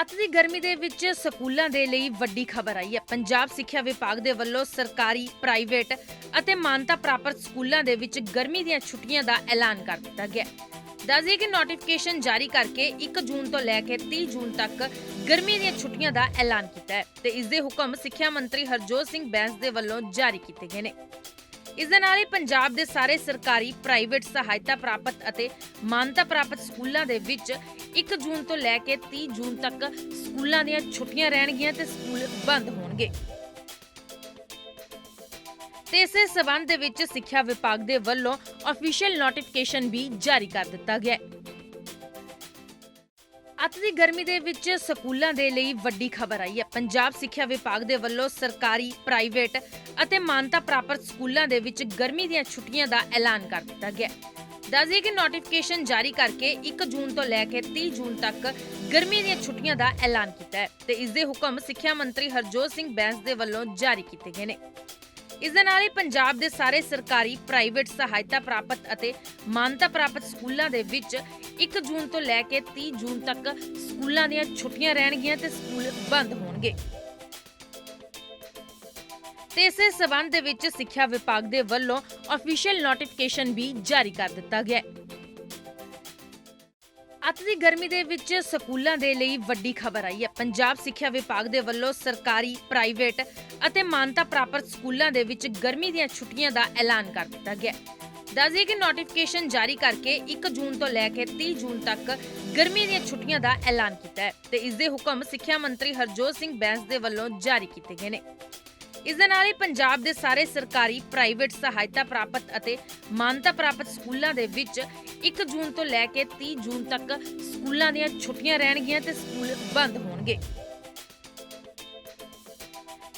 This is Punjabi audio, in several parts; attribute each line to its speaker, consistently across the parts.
Speaker 1: ਅੱਤ ਦੀ ਗਰਮੀ ਦੇ ਵਿੱਚ ਸਕੂਲਾਂ ਦੇ ਲਈ ਵੱਡੀ ਖਬਰ ਆਈ ਹੈ ਪੰਜਾਬ ਸਿੱਖਿਆ ਵਿਭਾਗ ਦੇ ਵੱਲੋਂ ਸਰਕਾਰੀ, ਪ੍ਰਾਈਵੇਟ ਅਤੇ ਮਾਨਤਾ ਪ੍ਰਾਪਤ ਸਕੂਲਾਂ ਦੇ ਵਿੱਚ ਗਰਮੀ ਦੀਆਂ ਛੁੱਟੀਆਂ ਦਾ ਐਲਾਨ ਕਰ ਦਿੱਤਾ ਗਿਆ ਹੈ। ਕਿ ਨੋਟੀਫਿਕੇਸ਼ਨ ਜਾਰੀ ਕਰਕੇ 1 ਜੂਨ ਤੋਂ ਲੈ ਕੇ 30 ਜੂਨ ਤੱਕ ਗਰਮੀ ਦੀਆਂ ਛੁੱਟੀਆਂ ਦਾ ਐਲਾਨ ਕੀਤਾ ਹੈ ਤੇ ਇਸ ਦੇ ਹੁਕਮ ਸਿੱਖਿਆ ਮੰਤਰੀ ਹਰਜੋਤ ਸਿੰਘ ਬੈਂਸ ਦੇ ਵੱਲੋਂ ਜਾਰੀ ਕੀਤੇ ਗਏ ਨੇ ਇਸ ਦੇ ਨਾਲ ਹੀ ਪੰਜਾਬ ਦੇ ਸਾਰੇ ਸਰਕਾਰੀ ਪ੍ਰਾਈਵੇਟ ਸਹਾਇਤਾ ਪ੍ਰਾਪਤ ਅਤੇ ਮਾਨਤਾ ਪ੍ਰਾਪਤ ਸਕੂਲਾਂ ਦੇ ਵਿੱਚ 1 ਜੂਨ ਤੋਂ ਲੈ ਕੇ 30 ਜੂਨ ਤੱਕ ਸਕੂਲਾਂ ਦੀਆਂ ਛੁੱਟੀਆਂ ਰਹਿਣਗੀਆਂ ਤੇ ਸਕੂਲ ਬੰਦ ਹੋਣਗੇ। ਤੇ ਇਸੇ ਸਬੰਧ ਦੇ ਵਿੱਚ ਸਿੱਖਿਆ ਵਿਭਾਗ ਦੇ ਵੱਲੋਂ ਅਫੀਸ਼ੀਅਲ ਨੋਟੀਫਿਕੇਸ਼ਨ ਵੀ ਜਾਰੀ ਕਰ ਦਿੱਤਾ ਗਿਆ ਹੈ। ਅੱਤ ਦੀ ਗਰਮੀ ਦੇ ਵਿੱਚ ਸਕੂਲਾਂ ਦੇ ਲਈ ਵੱਡੀ ਖਬਰ ਆਈ ਹੈ। ਪੰਜਾਬ ਸਿੱਖਿਆ ਵਿਭਾਗ ਦੇ ਵੱਲੋਂ ਸਰਕਾਰੀ, ਪ੍ਰਾਈਵੇਟ ਅਤੇ ਮਾਨਤਾ ਪ੍ਰਾਪਤ ਸਕੂਲਾਂ ਦੇ ਵਿੱਚ ਗਰਮੀ ਦੀਆਂ ਛੁੱਟੀਆਂ ਦਾ ਐਲਾਨ ਕਰ ਦਿੱਤਾ ਗਿਆ ਹੈ। ਕਿ ਨੋਟੀਫਿਕੇਸ਼ਨ ਜਾਰੀ ਕਰਕੇ 1 ਜੂਨ ਤੋਂ ਲੈ ਕੇ 30 ਜੂਨ ਤੱਕ ਗਰਮੀ ਦੀਆਂ ਛੁੱਟੀਆਂ ਦਾ ਐਲਾਨ ਕੀਤਾ ਹੈ ਤੇ ਇਸ ਦੇ ਹੁਕਮ ਸਿੱਖਿਆ ਮੰਤਰੀ ਹਰਜੋਤ ਸਿੰਘ ਬੈਂਸ ਦੇ ਵੱਲੋਂ ਜਾਰੀ ਕੀਤੇ ਗਏ ਨੇ। ਇਸ ਦੇ ਨਾਲ ਹੀ ਪੰਜਾਬ ਦੇ ਸਾਰੇ ਸਰਕਾਰੀ, ਪ੍ਰਾਈਵੇਟ ਸਹਾਇਤਾ ਪ੍ਰਾਪਤ ਅਤੇ ਮਾਨਤਾ ਪ੍ਰਾਪਤ ਸਕੂਲਾਂ ਦੇ ਵਿੱਚ 1 ਜੂਨ ਤੋਂ ਲੈ ਕੇ 30 ਜੂਨ ਤੱਕ ਸਕੂਲਾਂ ਦੀਆਂ ਛੁੱਟੀਆਂ ਰਹਿਣਗੀਆਂ ਤੇ ਸਕੂਲ ਬੰਦ ਹੋਣਗੇ। ਤੇ ਇਸੇ ਸਬੰਧ ਦੇ ਵਿੱਚ ਸਿੱਖਿਆ ਵਿਭਾਗ ਦੇ ਵੱਲੋਂ ਅਫੀਸ਼ੀਅਲ ਨੋਟੀਫਿਕੇਸ਼ਨ ਵੀ ਜਾਰੀ ਕਰ ਦਿੱਤਾ ਗਿਆ ਹੈ। ਅੱਤ ਦੀ ਗਰਮੀ ਦੇ ਵਿੱਚ ਸਕੂਲਾਂ ਦੇ ਲਈ ਵੱਡੀ ਖਬਰ ਆਈ ਹੈ। ਪੰਜਾਬ ਸਿੱਖਿਆ ਵਿਭਾਗ ਦੇ ਵੱਲੋਂ ਸਰਕਾਰੀ, ਪ੍ਰਾਈਵੇਟ ਅਤੇ ਮਾਨਤਾ ਪ੍ਰਾਪਤ ਸਕੂਲਾਂ ਦੇ ਵਿੱਚ ਗਰਮੀ ਦੀਆਂ ਛੁੱਟੀਆਂ ਦਾ ਐਲਾਨ ਕਰ ਦਿੱਤਾ ਗਿਆ ਹੈ ਕਿ ਨੋਟੀਫਿਕੇਸ਼ਨ ਜਾਰੀ ਕਰਕੇ 1 ਜੂਨ ਤੋਂ ਲੈ ਕੇ 30 ਜੂਨ ਤੱਕ ਗਰਮੀ ਦੀਆਂ ਛੁੱਟੀਆਂ ਦਾ ਐਲਾਨ ਕੀਤਾ ਹੈ ਤੇ ਇਸ ਦੇ ਹੁਕਮ ਸਿੱਖਿਆ ਮੰਤਰੀ ਹਰਜੋਤ ਸਿੰਘ ਬੈਂਸ ਦੇ ਵੱਲੋਂ ਜਾਰੀ ਕੀਤੇ ਗਏ ਨੇ। ਇਸ ਦੇ ਨਾਲ ਹੀ ਪੰਜਾਬ ਦੇ ਸਾਰੇ ਸਰਕਾਰੀ ਪ੍ਰਾਈਵੇਟ ਸਹਾਇਤਾ ਪ੍ਰਾਪਤ ਅਤੇ ਮਾਨਤਾ ਪ੍ਰਾਪਤ ਸਕੂਲਾਂ ਦੇ ਵਿੱਚ 1 ਜੂਨ ਤੋਂ ਲੈ ਕੇ 30 ਜੂਨ ਤੱਕ ਸਕੂਲਾਂ ਦੀਆਂ ਛੁੱਟੀਆਂ ਰਹਿਣਗੀਆਂ ਤੇ ਸਕੂਲ ਬੰਦ ਹੋਣਗੇ।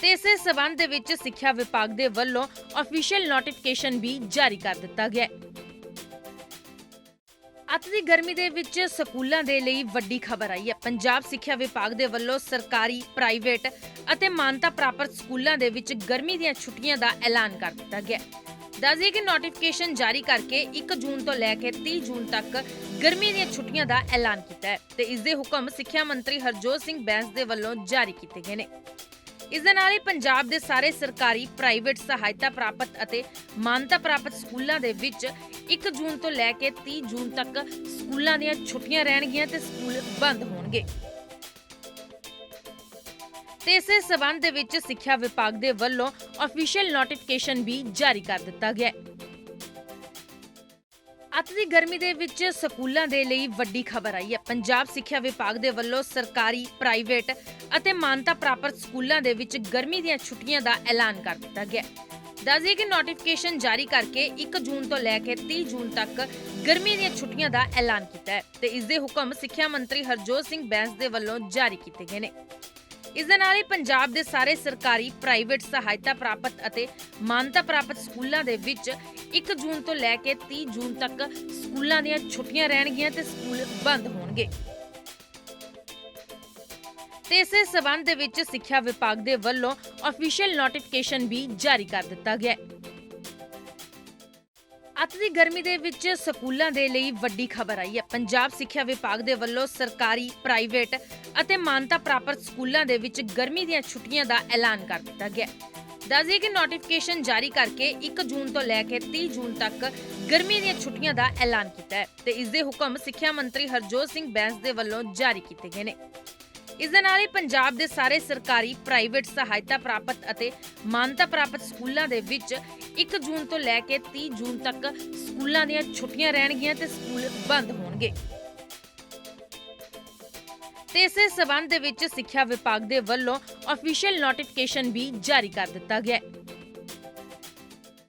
Speaker 1: ਤੇ ਇਸੇ ਸਬੰਧ ਦੇ ਵਿੱਚ ਸਿੱਖਿਆ ਵਿਭਾਗ ਦੇ ਵੱਲੋਂ ਅਫੀਸ਼ੀਅਲ ਨੋਟੀਫਿਕੇਸ਼ਨ ਵੀ ਜਾਰੀ ਕਰ ਦਿੱਤਾ ਗਿਆ ਹੈ। ਅੱਤ ਦੀ ਗਰਮੀ ਦੇ ਵਿੱਚ ਸਕੂਲਾਂ ਦੇ ਲਈ ਵੱਡੀ ਖਬਰ ਆਈ ਹੈ। ਪੰਜਾਬ ਸਿੱਖਿਆ ਵਿਭਾਗ ਦੇ ਵੱਲੋਂ ਸਰਕਾਰੀ, ਪ੍ਰਾਈਵੇਟ ਅਤੇ ਮਾਨਤਾ ਪ੍ਰਾਪਤ ਸਕੂਲਾਂ ਦੇ ਵਿੱਚ ਗਰਮੀ ਦੀਆਂ ਛੁੱਟੀਆਂ ਦਾ ਐਲਾਨ ਕਰ ਦਿੱਤਾ ਗਿਆ ਹੈ। ਕਿ ਨੋਟੀਫਿਕੇਸ਼ਨ ਜਾਰੀ ਕਰਕੇ 1 ਜੂਨ ਤੋਂ ਲੈ ਕੇ 30 ਜੂਨ ਤੱਕ ਗਰਮੀ ਦੀਆਂ ਛੁੱਟੀਆਂ ਦਾ ਐਲਾਨ ਕੀਤਾ ਹੈ ਤੇ ਇਸ ਦੇ ਹੁਕਮ ਸਿੱਖਿਆ ਮੰਤਰੀ ਹਰਜੋਤ ਸਿੰਘ ਬੈਂਸ ਦੇ ਵੱਲੋਂ ਜਾਰੀ ਕੀਤੇ ਗਏ ਨੇ। ਇਸ ਦੇ ਨਾਲ ਹੀ ਪੰਜਾਬ ਦੇ ਸਾਰੇ ਸਰਕਾਰੀ ਪ੍ਰਾਈਵੇਟ ਸਹਾਇਤਾ ਪ੍ਰਾਪਤ ਅਤੇ ਮਾਨਤਾ ਪ੍ਰਾਪਤ ਸਕੂਲਾਂ ਦੇ ਵਿੱਚ 1 ਜੂਨ ਤੋਂ ਲੈ ਕੇ 30 ਜੂਨ ਤੱਕ ਸਕੂਲਾਂ ਦੀਆਂ ਛੁੱਟੀਆਂ ਰਹਿਣਗੀਆਂ ਤੇ ਸਕੂਲ ਬੰਦ ਹੋਣਗੇ। ਤੇ ਇਸੇ ਸਬੰਧ ਦੇ ਵਿੱਚ ਸਿੱਖਿਆ ਵਿਭਾਗ ਦੇ ਵੱਲੋਂ ਅਫੀਸ਼ੀਅਲ ਨੋਟੀਫਿਕੇਸ਼ਨ ਵੀ ਜਾਰੀ ਕਰ ਦਿੱਤਾ ਗਿਆ ਹੈ। ਅੱਤ ਦੀ ਗਰਮੀ ਦੇ ਵਿੱਚ ਸਕੂਲਾਂ ਦੇ ਲਈ ਵੱਡੀ ਖਬਰ ਆਈ ਹੈ। ਪੰਜਾਬ ਸਿੱਖਿਆ ਵਿਭਾਗ ਦੇ ਵੱਲੋਂ ਸਰਕਾਰੀ, ਪ੍ਰਾਈਵੇਟ ਅਤੇ ਮਾਨਤਾ ਪ੍ਰਾਪਤ ਸਕੂਲਾਂ ਦੇ ਵਿੱਚ ਗਰਮੀ ਦੀਆਂ ਛੁੱਟੀਆਂ ਦਾ ਐਲਾਨ ਕਰ ਦਿੱਤਾ ਗਿਆ ਹੈ। ਕਿ ਨੋਟੀਫਿਕੇਸ਼ਨ ਜਾਰੀ ਕਰਕੇ 1 ਜੂਨ ਤੋਂ ਲੈ ਕੇ 30 ਜੂਨ ਤੱਕ ਗਰਮੀ ਦੀਆਂ ਛੁੱਟੀਆਂ ਦਾ ਐਲਾਨ ਕੀਤਾ ਹੈ ਤੇ ਇਸ ਦੇ ਹੁਕਮ ਸਿੱਖਿਆ ਮੰਤਰੀ ਹਰਜੋਤ ਸਿੰਘ ਬੈਂਸ ਦੇ ਵੱਲੋਂ ਜਾਰੀ ਕੀਤੇ ਗਏ ਨੇ। ਇਸ ਦੇ ਨਾਲ ਹੀ ਪੰਜਾਬ ਦੇ ਸਾਰੇ ਸਰਕਾਰੀ, ਪ੍ਰਾਈਵੇਟ ਸਹਾਇਤਾ ਪ੍ਰਾਪਤ ਅਤੇ ਮਾਨਤਾ ਪ੍ਰਾਪਤ ਸਕੂਲਾਂ ਦੇ ਵਿੱਚ 1 ਜੂਨ ਤੋਂ ਲੈ ਕੇ 30 ਜੂਨ ਤੱਕ ਸਕੂਲਾਂ ਦੀਆਂ ਛੁੱਟੀਆਂ ਰਹਿਣਗੀਆਂ ਤੇ ਸਕੂਲ ਬੰਦ ਹੋਣਗੇ। ਤੇ ਇਸੇ ਸਬੰਧ ਦੇ ਵਿੱਚ ਸਿੱਖਿਆ ਵਿਭਾਗ ਦੇ ਵੱਲੋਂ ਅਫੀਸ਼ੀਅਲ ਨੋਟੀਫਿਕੇਸ਼ਨ ਵੀ ਜਾਰੀ ਕਰ ਦਿੱਤਾ ਗਿਆ ਹੈ। ਅੱਤ ਦੀ ਗਰਮੀ ਦੇ ਵਿੱਚ ਸਕੂਲਾਂ ਦੇ ਲਈ ਵੱਡੀ ਖਬਰ ਆਈ ਹੈ। ਪੰਜਾਬ ਸਿੱਖਿਆ ਵਿਭਾਗ ਦੇ ਵੱਲੋਂ ਸਰਕਾਰੀ, ਪ੍ਰਾਈਵੇਟ ਅਤੇ ਮਾਨਤਾ ਪ੍ਰਾਪਤ ਸਕੂਲਾਂ ਦੇ ਵਿੱਚ ਗਰਮੀ ਦੀਆਂ ਛੁੱਟੀਆਂ ਦਾ ਐਲਾਨ ਕਰ ਦਿੱਤਾ ਗਿਆ ਹੈ ਕਿ ਨੋਟੀਫਿਕੇਸ਼ਨ ਜਾਰੀ ਕਰਕੇ 1 ਜੂਨ ਤੋਂ ਲੈ ਕੇ 30 ਜੂਨ ਤੱਕ ਗਰਮੀ ਦੀਆਂ ਛੁੱਟੀਆਂ ਦਾ ਐਲਾਨ ਕੀਤਾ ਹੈ ਤੇ ਇਸ ਦੇ ਹੁਕਮ ਸਿੱਖਿਆ ਮੰਤਰੀ ਹਰਜੋਤ ਸਿੰਘ ਬੈਂਸ ਦੇ ਵੱਲੋਂ ਜਾਰੀ ਕੀਤੇ ਗਏ ਨੇ। ਇਸ ਦੇ ਨਾਲ ਹੀ ਪੰਜਾਬ ਦੇ ਸਾਰੇ ਸਰਕਾਰੀ ਪ੍ਰਾਈਵੇਟ ਸਹਾਇਤਾ ਪ੍ਰਾਪਤ ਅਤੇ ਮਾਨਤਾ ਪ੍ਰਾਪਤ ਸਕੂਲਾਂ ਦੇ ਵਿੱਚ 1 ਜੂਨ ਤੋਂ ਲੈ ਕੇ 30 ਜੂਨ ਤੱਕ ਸਕੂਲਾਂ ਦੀਆਂ ਛੁੱਟੀਆਂ ਰਹਿਣਗੀਆਂ ਤੇ ਸਕੂਲ ਬੰਦ ਹੋਣਗੇ। ਤੇ ਇਸੇ ਸਬੰਧ ਦੇ ਵਿੱਚ ਸਿੱਖਿਆ ਵਿਭਾਗ ਦੇ ਵੱਲੋਂ ਅਫੀਸ਼ੀਅਲ ਨੋਟੀਫਿਕੇਸ਼ਨ ਵੀ ਜਾਰੀ ਕਰ ਦਿੱਤਾ ਗਿਆ ਹੈ।